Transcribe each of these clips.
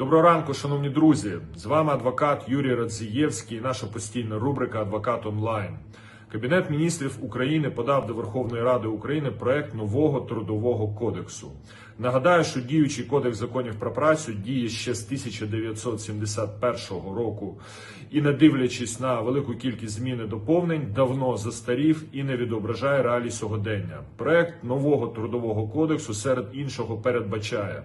Доброго ранку, шановні друзі. З вами адвокат Юрій Радзієвський наша постійна рубрика Адвокат онлайн. Кабінет міністрів України подав до Верховної Ради України проект нового трудового кодексу. Нагадаю, що діючий кодекс законів про працю діє ще з 1971 року і, не дивлячись на велику кількість змін і доповнень, давно застарів і не відображає реалій сьогодення. Проект нового трудового кодексу серед іншого передбачає.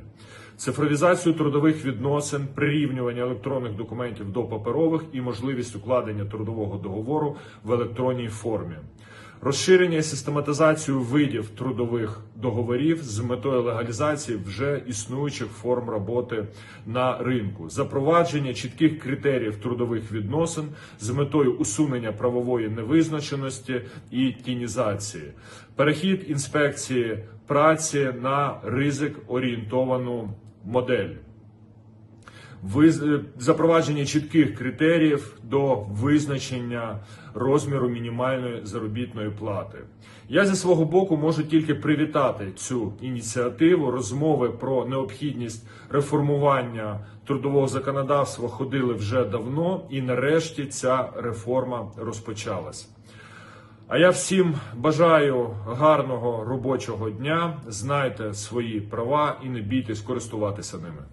Цифровізацію трудових відносин, прирівнювання електронних документів до паперових і можливість укладення трудового договору в електронній формі. Розширення і систематизацію видів трудових договорів з метою легалізації вже існуючих форм роботи на ринку, запровадження чітких критеріїв трудових відносин з метою усунення правової невизначеності і тінізації, перехід інспекції праці на ризик орієнтовану модель. Виз- запровадження чітких критеріїв до визначення розміру мінімальної заробітної плати. Я зі свого боку можу тільки привітати цю ініціативу. Розмови про необхідність реформування трудового законодавства ходили вже давно, і нарешті ця реформа розпочалась. А я всім бажаю гарного робочого дня. Знайте свої права і не бійтесь користуватися ними.